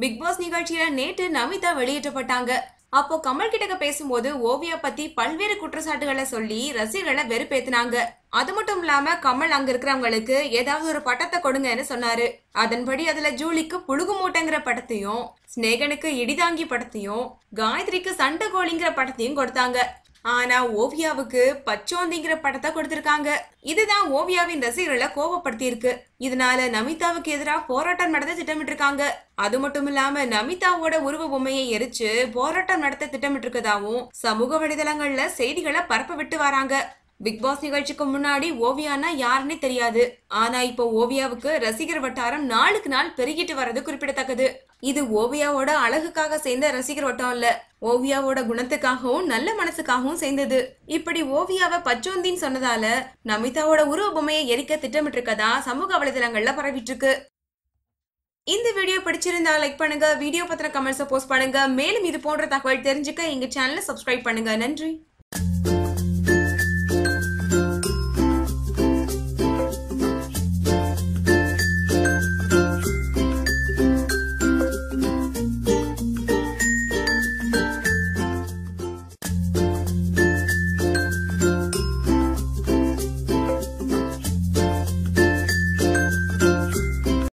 Big pass நிகழ்ச்சியில நேற்று நமிதா வெளியேற்றப்பட்டாங்க. அப்போ கமல் கிட்டக்க பேசும்போது ஓவியா பத்தி பல்வேறு குற்றச்சாட்டுகளை சொல்லி ரசிகர்களை வெறுப்பேத்தினாங்க. அது மட்டும் இல்லாம கமல் அங்க இருக்கிறவங்களுக்கு ஏதாவது ஒரு பட்டத்தை கொடுங்கன்னு சொன்னாரு. அதன்படி அதுல ஜூலிக்கு புழுகு மூட்டைங்கிற படத்தையும் ஸ்னேகனுக்கு இடிதாங்கி படத்தையும் காயத்ரிக்கு சண்டைகோழிங்கிற படத்தையும் கொடுத்தாங்க. ஆனா ஓவியாவுக்கு பச்சோந்திங்கிற படத்தை கொடுத்திருக்காங்க. இதுதான் ஓவியாவின் ரசிகர்களை கோபப்படுத்தி இருக்கு இதனால நமிதாவுக்கு எதிராக போராட்டம் நடத்த திட்டமிட்டு இருக்காங்க அது மட்டும் இல்லாம நமிதாவோட உருவ பொம்மையை எரிச்சு போராட்டம் நடத்த திட்டமிட்டு இருக்கதாவும் சமூக வலைதளங்கள்ல செய்திகளை பரப்ப விட்டு வராங்க. பிக் பாஸ் நிகழ்ச்சிக்கு முன்னாடி ஓவியானா யாருன்னே தெரியாது. ஆனா இப்போ ஓவியாவுக்கு ரசிகர் வட்டாரம் நாளுக்கு நாள் பெருகிட்டு வர்றது குறிப்பிடத்தக்கது. இது ஓவியாவோட அழகுக்காக சேர்ந்த ரசிகர் வட்டம் இல்ல. ஓவியாவோட குணத்துக்காகவும் நல்ல மனசுக்காகவும் சேர்ந்தது. இப்படி ஓவியாவை பச்சோந்தின்னு சொன்னதால நமிதாவோட உருவ பொம்மையை எரிக்க திட்டமிட்டு இருக்கதா சமூக வலைதளங்கள்ல பரவிட்டு இருக்கு இந்த வீடியோ பிடிச்சிருந்தா லைக் பண்ணுங்க வீடியோ பத்தின கமெண்ட்ஸை போஸ்ட் பண்ணுங்க. மேலும் இது போன்ற தகவல் தெரிஞ்சுக்க எங்க சேனலை சப்ஸ்கிரைப் பண்ணுங்க. நன்றி.